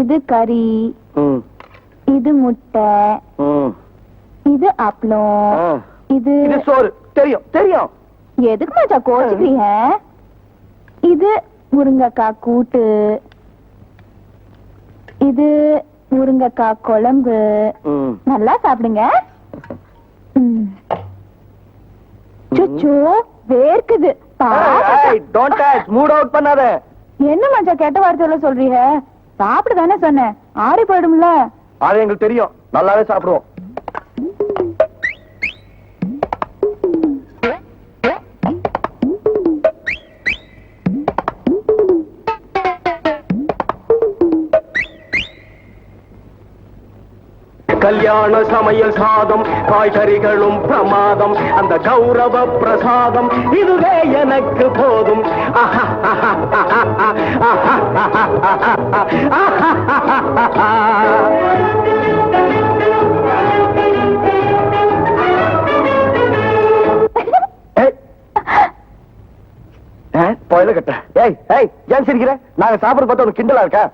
இது கறி இது முட்டை. இது அப்பளம். இது சோறு. தெரியும் தெரியும். எதுக்கு மச்சா கோச்சுக்கிறீங்க? இது முருங்கக்காய் கூட்டு இது முருங்கக்காய் குழம்பு. நல்லா சாப்பிடுங்க. சுச்சோ வேர்க்குது. என்ன மச்சா கெட்ட வார்த்தையில சொல்றீங்க? சாப்பிடுதானே சொன்னேன். ஆறி போயிடும்ல. அது எங்களுக்கு தெரியும். நல்லாவே சாப்பிடுவோம். கல்யாண சமையல் சாதம் காய்கறிகளும் பிரமாதம் அந்த கௌரவ பிரசாதம் இதுவே எனக்கு போதும். போயில கட்ட ஏய் ஏய் ஏன் சிரிக்கிற? நாங்க சாப்பிட பார்த்தா உனக்கு கிண்டலா இருக்கா?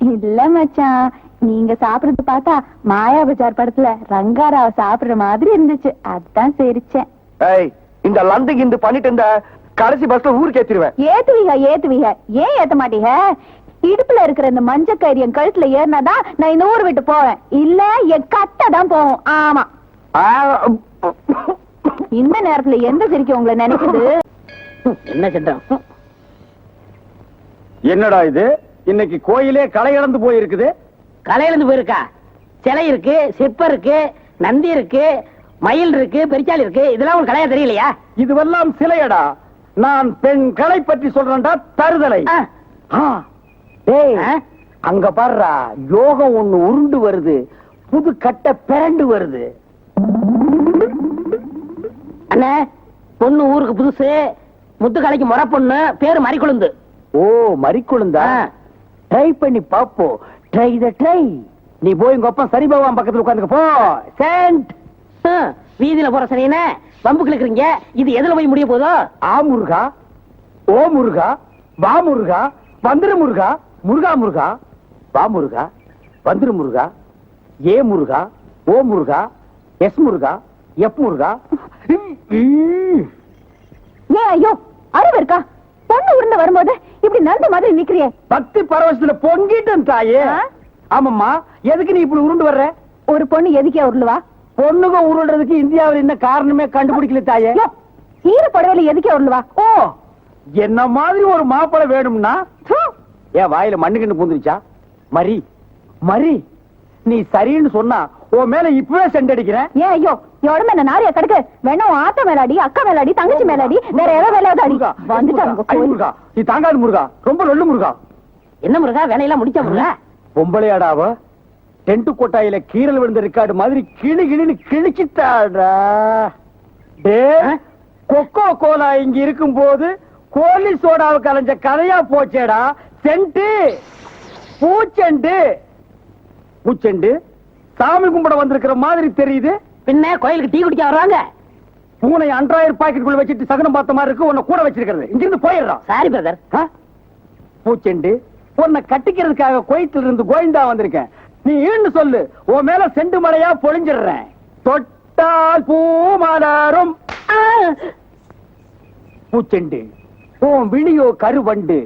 இல்ல மச்சான். நீங்க சாப்பிடுறது பார்த்தா மாயா பஜார் படத்துல ரங்காராவ சாப்பிடுற மாதிரி இருந்துச்சு. அதான் சிரிச்சேன். ஏய் இந்த லந்து கிந்து பண்ணிட்டு இருந்த கடைசி பஸ்ல ஊருக்கு ஏத்திடுவேன். ஏத்துவீங்க ஏத்துவீங்க ஏன் ஏத்த மாட்டீங்க இடுப்புல இருக்கிற இந்த மஞ்சள் கயிறு என் கழுத்துல ஏறினாதான் நான் இந்த ஊர் விட்டு போவேன். இல்ல என் கட்டை தான் போகும். ஆமா. இந்த நேரத்துல எந்த சிரிக்க உங்களை நினைக்குது? என்ன சட்டம் என்னடா இது? இன்னைக்கு கோயிலே களை இழந்து போயிருக்குது. கலையிலிருந்து போயிருக்கா? சிலை இருக்கு சிற்பம் இருக்கு நந்தி இருக்கு மயில் இருக்கு பெரிச்சாலி இருக்கு. இதெல்லாம் உங்களுக்கு கலையா தெரியலையா? இதுவெல்லாம் சிலையடா. நான் பெண் கலை பற்றி சொல்றேன்டா தருதலை? அங்க பாருடா யோகம் ஒண்ணு உருண்டு வருது புது கட்டை பிறண்டு வருது. அண்ணே பொண்ணு ஊருக்கு புதுசு முத்துக்கலைக்கு முறை பொண்ணு பேரு மறிக்குழுந்து. ஓ மறிக்குழுந்தா. ட்ரை பண்ணி பாப்போம். ட்ரை த ட்ரை நீ போய் உங்க அப்பா சரி பகவான் பக்கத்துல உட்காந்துக்க போ. சென்ட் வீதியில போற சனியனே பம்பு கிழக்குறீங்க இது எதுல போய் முடிய போதோ ஆ முருகா. ஓ முருகா. வா முருகா. வந்துரு முருகா. முருகா முருகா. வா முருகா. வந்துரு முருகா. ஏ முருகா. ஓ முருகா. எஸ் முருகா. எப் முருகா. ஏன் ஐயோ அறிவு இருக்கா பொண்ணு உருண்டு வரும்போது இப்படி நந்த மாதிரி நிக்கிறியே. பக்தி பரவசத்துல பொங்கிட்டும் தாயே? ஆமாம்மா எதுக்கு நீ இப்படி உருண்டு வர்ற? ஒரு பொண்ணு எதுக்கே உருளுவா பொண்ணுங்க உருள்றதுக்கு இந்தியாவில் என்ன காரணமே கண்டுபிடிக்கல தாயே. ஈர புடவையில எதுக்கே உருளுவா ஓ என்ன மாதிரி ஒரு மாப்பிளை வேணும்னா? என் வாயில மண்ணு கண்டு பூந்துருச்சா? மரி மரி நீ சரின்னு சொன்னா உன் மேல இப்பவே செண்டடிக்கிறேன். ஏன் ஐயோ எவ்வளவு என்ன நாரியா கிடக்கு? வேணா ஆத்தா மேலாடி அக்கா மேலாடி தங்கச்சி மேலாடி வேற ஏதோ வேலையாவது அடி. முருகா, வந்துட்டாங்க முருகா, ஐ கோயில். முருகா. நீ தாங்காது முருகா. ரொம்ப நொல்லு முருகா. என்ன முருகா? வேலையெல்லாம் முடிச்ச முருகா? பொம்பளையாடாவ டென்ட் கொட்டாயில கீரல் விழுந்த ரெக்கார்டு மாதிரி கிளி கிளின்னு கிழிச்சிட்டாடா. டே? கொக்கோ கோலா இங்க இருக்கும் போது கோலி சோடாவுக்கு அலைஞ்ச கதையா போச்சேடா. சென்ட்டு பூச்செண்டு. பூச்செண்டு சாமி கும்பிட வந்திருக்கிற மாதிரி தெரியுது. பின்ன கோயிலுக்கு டீ குடிக்க வருவாங்க பூனை அன்றாயிரம் பாக்கெட்டுக்குள்ள வச்சுட்டு சகனம் பார்த்த மாதிரி இருக்கு உன்னை கூட வச்சிருக்கிறது. இங்கிருந்து போயிடுறான் சாரி பிரதர்? பூச்செண்டு உன்னை கட்டிக்கிறதுக்காக கோயத்துல இருந்து கோயந்தா வந்திருக்கேன். நீ ஈன்னு சொல்லு உன் மேல செண்டு மலையா பொழிஞ்சிடுறேன். தொட்டால் பூ மலரும் பூச்செண்டு உன் விழியோ கருவண்டு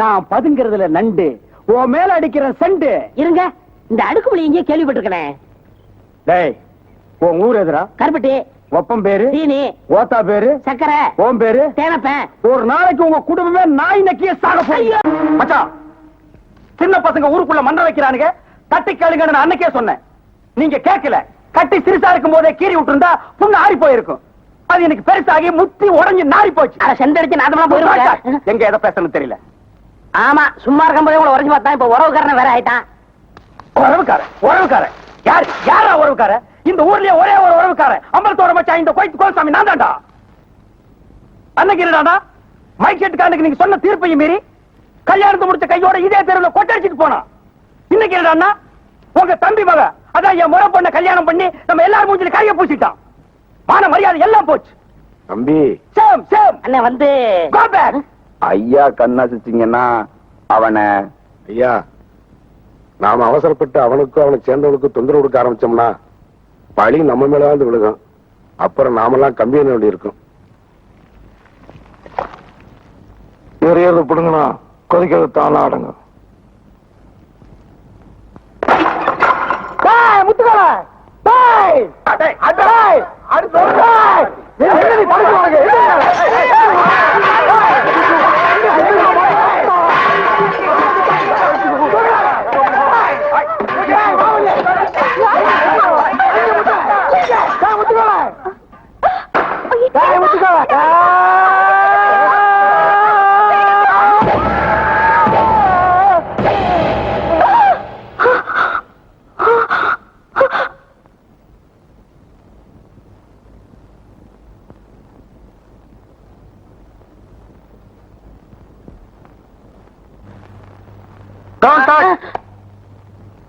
நான் பதுங்கிறதுல நண்டு உன் மேல அடிக்கிற செண்டு. இருங்க இந்த அடுக்குமொழி எங்கேயே கேள்விப்பட்டிருக்கேன். டேய் உன் ஊர் எதுரா? கருப்பட்டி. ஒப்பம் பேரு? சீனி. ஓத்தா பேரு? சக்கரை. உன் பேரு? தேனப்பேன். ஒரு நாளைக்கு உங்க குடும்பமே நாய் நக்கிய சாக போறீங்க மச்சான் சின்ன பசங்க ஊருக்குள்ள மன்ற வைக்கிறானுங்க. தட்டி கேளுங்கன்னு அன்னைக்கே சொன்னேன். நீங்க கேட்கல. கட்டி சிறுசா இருக்கும் போதே கீறி விட்டுருந்தா புண்ணு ஆறி போயிருக்கும். அது எனக்கு பெருசாகி முத்தி உடைஞ்சு நாரி போச்சு. அட செண்டடிச்சு நாதமா போயிருவாங்க. எங்க எதை பேசணும் தெரியல. ஆமா சும்மா இருக்கும் போதே உங்களை உரைஞ்சு பார்த்தா இப்ப உறவுக்காரன் வேற ஆயிட்டான். உறவுக்காரன் உறவுக்காரன். யார் யாரா உறவுக்காரன்? இந்த ஊர்லயே ஒரே ஒரு உறவுக்காரன் அம்பலத்தோட மச்சான் இந்த கோயில் கோல்சாமி நான் தான்டா. அன்னைக்கு மைக் செட்டுக்காரனுக்கு நீங்க சொன்ன தீர்ப்பையும் மீறி கல்யாணத்தை முடிச்ச கையோட இதே தெருவில் கொட்டடிச்சிட்டு போனான். இன்னைக்கு என்னடான்னா உங்க தம்பி மக அதான் என் முறை பொண்ண கல்யாணம் பண்ணி நம்ம எல்லாரும் மூஞ்சில கைய பூசிட்டான். மான மரியாதை எல்லாம் போச்சு. தம்பி. Same same. அண்ணன் வந்து. கோ பேக் ஐயா கண்ணாசிச்சிங்கன்னா அவனை ஐயா நாம அவசரப்பட்டு அவனுக்கும் அவனுக்கு சேர்ந்தவனுக்கும் தொந்தரவு கொடுக்க ஆரம்பிச்சோம்னா பழி நம்ம மேல வந்து விழுகும் அப்புறம் நாமெல்லாம் கம்பி எண்ண வேண்டி இருக்கும் எரியறது பிடுங்கண்ணா கொதிக்கிறது தானா அடங்கும் முத்துக்கால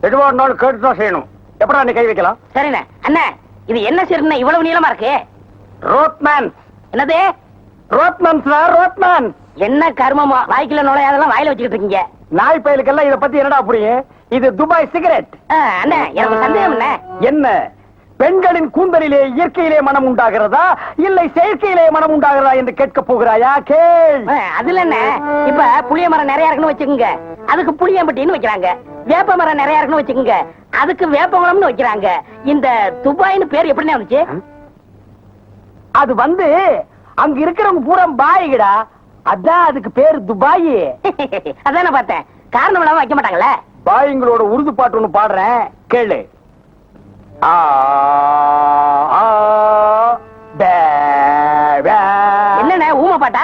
எதுவா இருந்தாலும் கேட்டு தான் செய்யணும். எப்படா நீ கை வைக்கலாம்? சரிண்ணே. அண்ணே இது என்ன சீர்னு இவ்வளவு நீளமா இருக்கு? ரோட்மேன். என்னது? ரோட்மேன்ஸ் ரோட்மேன். என்ன கர்மமோ? வாய்க்குள்ள நுழையாதெல்லாம் வாயில வச்சுக்கிட்டு இருக்கீங்க. நாய் பயலுக்கெல்லாம் இத பத்தி என்னடா புரியும்? இது துபாய் சிகரெட். அண்ணே எனக்கு சந்தேகம் என்ன என்ன? பெண்களின் கூந்தலிலே இயற்கையிலே மனம் உண்டாகிறதா? இல்லை செயற்கையிலே மனம் உண்டாகிறதா என்று கேட்க போகிறாயா? கேள். அதுல என்ன இப்ப புளிய மரம் நிறைய இருக்குன்னு வச்சுக்கோங்க. அதுக்கு புளியம்பட்டின்னு வைக்கிறாங்க. வேப்ப மரம் நிறைய இருக்குன்னு வச்சுக்கோங்க. அதுக்கு வேப்பமரம்னு வைக்கிறாங்க. இந்த துபாய்னு பேர் எப்படிண்ணே வந்துச்சு? அது வந்து அங்க இருக்கிறவங்க பூரா பாய்கடா. அதான் அதுக்கு பேரு துபாய். அதான் பார்த்தேன். காரணம் இல்லாம வைக்க மாட்டாங்களே? பாய்ங்களோட உருது பாட்டு ஒண்ணு பாடுறேன். கேளு. ஆ. என்னண்ணே ஊமை பாட்டா?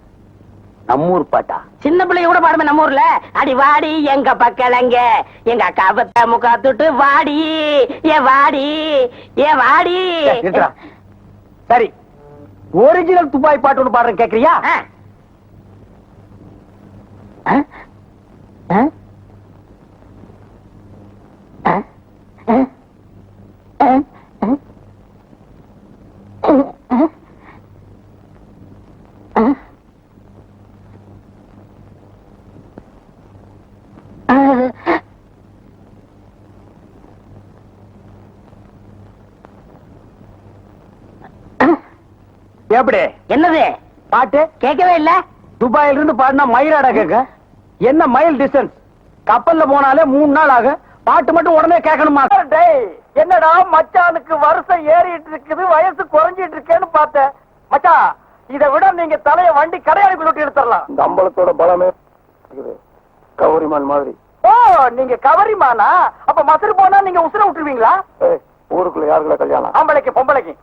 நம்மூர் பாட்டா? சின்ன பிள்ளைய கூட பாடுமே நம்ம ஊர்ல அடி வாடி எங்க பக்கலங்க எங்க அக்கா பத்த முக்கா தொட்டு வாடி. ஏ வாடி ஏ வாடி. சரி, ஒரிஜினல் துபாய் பாட்டு ஒண்ணு பாடுறேன் கேக்குறியா? ஆ? ஆ? ஆ? ஆ? ஆ? ஆ? எப்படி? என்னது? பாட்டு? கேட்கவே இல்ல. துபாயில இருந்து பாடினா மயிலாடா கேட்க? என்ன மைல் டிஸ்டன்ஸ் கப்பல்ல போனாலே மூணு நாள் ஆகும். பாட்டு மட்டும் உடனே கேட்கணுமா? டேய் என்னடா மச்சானுக்கு வருஷம் ஏறிட்டு இருக்குது வயசு குறைஞ்சிட்டு இருக்கேன்னு பார்த்தேன். மச்சான் இதை விட நீங்க தலைய வண்டி கடையாளி விட்டு எடுத்துடலாம். இந்த அம்பலத்தோட பலமே கௌரிமான் மாதிரி. ஓ நீங்க கவரிமானா? அப்ப மசரு போனா நீங்க உசுர விட்டுருவீங்களா? ஊருக்குள்ள யாருக்குள்ள கல்யாணம்? ஆம்பளைக்கு பொம்பளைக்கு.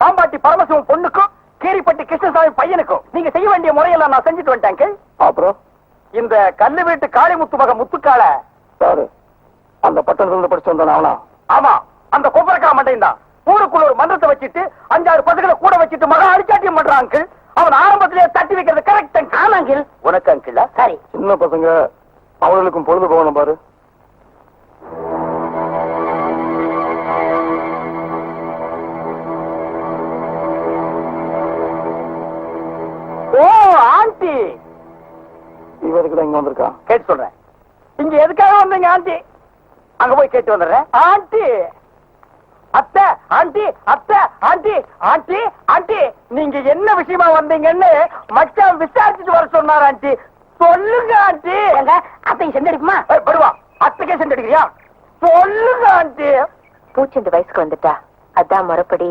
பாம்பாட்டி பரமசிவம் பொண்ணுக்கும் கீரிப்பட்டி கிருஷ்ணசாமி பையனுக்கும் நீங்க செய்ய வேண்டிய முறையெல்லாம் நான் செஞ்சுட்டு வந்துட்டேன் அப்புறம்? இந்த கல்லு வீட்டு காளிமுத்து மக முத்துக்கால. சாரு அந்த பட்டணத்துல படிச்சு வந்தான அவனா? ஆமா அந்த கொப்பரக்கா மண்டையும் தான். ஊருக்குள்ள ஒரு மன்றத்தை வச்சுட்டு அஞ்சாறு பசங்களை கூட வச்சுட்டு மகா அடிச்சாட்டியம் பண்றான் அங்கிள். அவன் ஆரம்பத்திலேயே தட்டி வைக்கிறது கரெக்ட் அங்கிள். உனக்கு அங்கிள்? சரி. சின்ன பசங்க அவர்களுக்கும் பொழுது போகணும் பாரு. தான் இங்க வந்திருக்கான் கேட்டு சொல்றேன். இங்க எதுக்காக வந்தீங்க ஆண்டி? அங்க போய் கேட்டு வந்துடுறேன். ஆண்டி! அத்தை ஆண்டி அத்தை ஆண்டி ஆண்டி ஆண்டி நீங்க என்ன விஷயமா வந்தீங்கன்னு மச்சான் விசாரிச்சுட்டு வர சொன்னார் ஆண்டி. சொல்லுங்க ஆண்டி. அத்தையும் செஞ்சடிக்குமா படுவா. அத்தைக்கே செஞ்சடிக்கிறியா சொல்லுங்க ஆண்டி. பூச்செண்டு வயசுக்கு வந்துட்டா. அதான் மறுபடி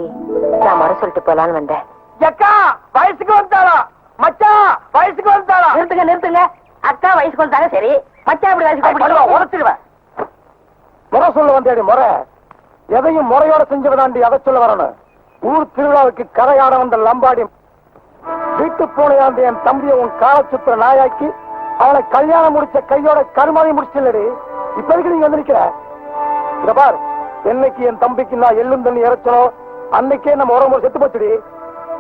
நான் முறை சொல்லிட்டு போலான்னு வந்தேன். எக்கா வயசுக்கு வந்தாளா மச்சான் வயசுக்கு வந்தாளா நிறுத்துங்க நிறுத்துங்க. அக்கா வயசுக்கு வந்தாங்க சரி வயசுக்கு படுவா எப்படி உடச்சிடுவேன் முறை சொல்ல வந்தேடி முறை. எதையும் முறையோட செஞ்சவதாண்டி அதை சொல்ல வரணும்? ஊர் திருவிழாவுக்கு கரையாட வந்த லம்பாடி. வீட்டு பூனையாண்டி என் தம்பியை உன் கால சுத்துற நாயாக்கி அவனை கல்யாணம் முடிச்ச கையோட கருமாதி முடிச்சில்லடி. இப்ப எதுக்கு நீங்க வந்து நிக்கிற இத பார் என்னைக்கு என் தம்பிக்கு நான் எள்ளும் தண்ணி இறைச்சனோ அன்னைக்கே நம்ம உடம்பு செத்து போச்சுடி.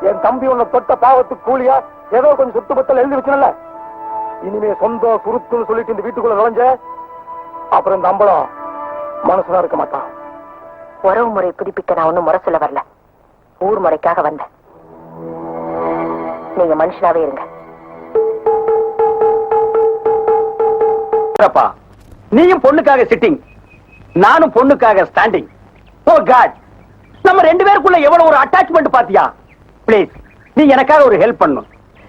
என் தம்பி உன்னை தொட்ட பாவத்துக்கு கூலியா ஏதோ கொஞ்சம் சுத்து பத்தல் எழுதி வச்சனல்ல. இனிமே சொந்தம் சுருத்துன்னு சொல்லிட்டு இந்த வீட்டுக்குள்ள நுழைஞ்ச அப்புறம் இந்த அம்பளம் மனசுல இருக்க மாட்டான் உறவு முறை புதுப்பிக்க நான் ஒண்ணும் முறை சொல்ல வரல. ஊர் முறைக்காக வந்தேன். நீங்க மனுஷனாவே இருங்க. அப்பா நீயும் பொண்ணுக்காக சிட்டிங் நானும் பொண்ணுக்காக ஸ்டாண்டிங் ஓ காட் நம்ம ரெண்டு பேருக்குள்ள எவ்வளவு ஒரு அட்டாச்மெண்ட் பாத்தியா? ப்ளீஸ் நீ எனக்காக ஒரு ஹெல்ப் பண்ணும்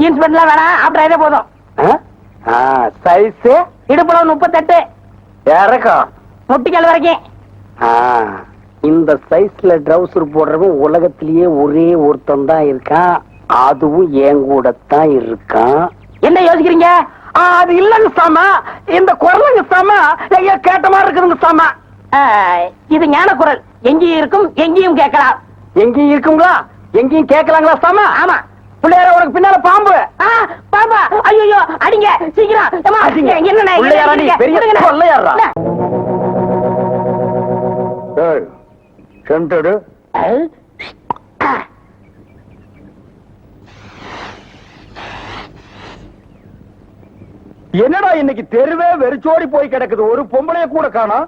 jeans பேண்ட்லாம் வேணாம் அப்புறம் இதே போதும் சைஸ் இடுப்புல முப்பத்தெட்டு. இறக்கம். முட்டிக்கால் வரைக்கும். இந்த சைஸ்ல ட்ரவுசர் போடுறவன் உலகத்திலேயே ஒரே ஒருத்தன் தான் இருக்கான். அதுவும் என் கூட தான் இருக்கான். என்ன யோசிக்கிறீங்க? அது இல்லங்க சாமா. இந்த குரலுங்க சாமா. ஐயா கேட்ட மாதிரி இருக்குதுங்க சாமா. இது ஞான குரல். எங்கேயும் இருக்கும் எங்கேயும் கேட்கலாம். எங்கேயும் இருக்குங்களா? எங்கேயும் கேட்கலாங்களா சாமா? ஆமா. பிள்ளையார உனக்கு பின்னால பாம்பு. ஆ, பாப்பா ஐயோ அடிங்க சீக்கிரம். பிள்ளையாரா? என்னண்ணே, பெரிய? அண்ணே. சென்டடு என்னடா இன்னைக்கு தெருவே வெறிச்சோடி போய் கிடக்குது? ஒரு பொம்பளைய கூட காணோம்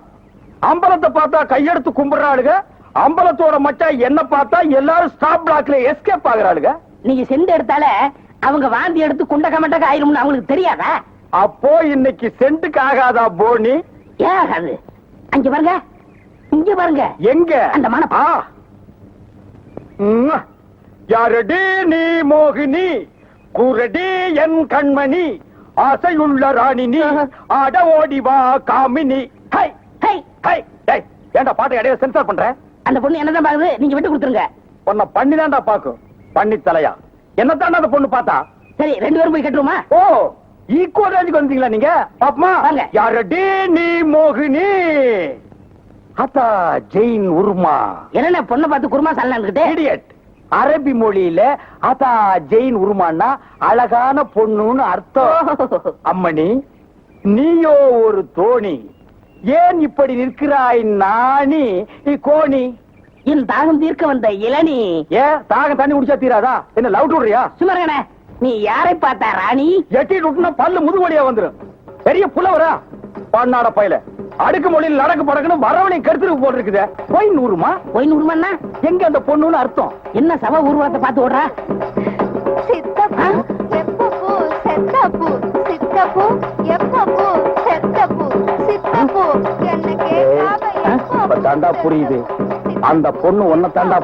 அம்பலத்தை பார்த்தா கையெடுத்து கும்பிடுறாளுங்க அம்பலத்தோட மச்சான் என்ன பார்த்தா எல்லாரும் ஸ்டாப் பிளாக்ல எஸ்கேப் ஆகுறாளுங்க நீங்க செண்டு எடுத்தால அவங்க வாந்தி எடுத்து குண்ட கமட்டக்க ஆயிரும்னு அவங்களுக்கு தெரியாதா? அப்போ இன்னைக்கு சென்ட்டுக்கு ஆகாதா போனி? ஏன் அங்க பாருங்க. இங்க பாருங்க. எங்க? அந்த. ம்ம். யாரடி நீ மோகினி? குரடி என் கண்மணி. ஆசையுள்ள ராணி நீ ஆட ஓடி வா காமினி. ஹை ஹை, ஹை ஏன்டா பாட்டை இடையில சென்சார் பண்ற? அந்த பொண்ணு என்னதான் பாக்குது? நீங்க விட்டு கொடுத்துருங்க. உன்னை பண்ணி தான்டா பாக்கும். பண்ணி தலையா? என்னத்தாண்டா அந்த பொண்ணு பார்த்தா? சரி ரெண்டு பேரும் போய் கட்டுருமா ஓ ஈக்குவல் ரேஞ்சுக்கு வந்தீங்களா நீங்க? பாப்பமா. யாரடி நீ மோகினி? அத்தா ஜெயின் உருமா. என்னென்ன பொண்ணை பார்த்து குருமா சல்லாந்துக்கிட்டு இடியட் அரபி மொழியில அதா ஜெயின் உருமான்னா அழகான பொண்ணுன்னு அர்த்தம். அம்மணி நீயோ ஒரு தோணி. ஏன் இப்படி நிற்கிறாய் நாணி? கோணி. என் தாகம் தீர்க்க வந்த இளநீ. ஏன்? தாகம் தண்ணி குடிச்சா தீராதா? என்ன லவ் விடுறியா சுமரகனே நீ யாரை பார்த்தா ராணி? எட்டி விட்டுனா பல்லு முதுவடியா வந்துரும். பெரிய புலவரா? பண்ணாட பையல. அடுக்கு மொழியில் நடக்கு படக்குன்னு வரவனையும் கருத்துருக்கு போட்டிருக்குதே. போய் நூறுமா? போய் நூறுமன்னா? எங்க அந்த பொண்ணுன்னு அர்த்தம். என்ன சவ உருவத்தை பார்த்து ஓடுறா? சித்தப்பு எப்பப்பு செத்தப்பு சித்தப்பு எப்பப்பு செத்தப்பு சித்தப்பு. என்ன கேட்காம புரியுது. அந்த பொண்ணு உன்னை தாண்டா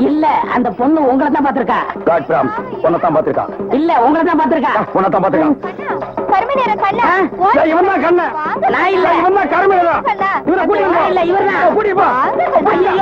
இல்ல அந்த பொண்ணு உங்களை தான் பாத்திருக்கா காட் பிராம்ஸ் உன்னை தான் இல்ல உங்களை தான் பாத்திருக்கா உன்னை தான் பாத்திருக்கான் கண்ணா. கருமை நிற கண்ணா இவன் தான் கண்ண. நான் இல்ல. இவன் தான் கூட்டிட்டு நான் இல்ல, இவர்தான். கூட்டிட்டு போ வாங்க. ஐயோ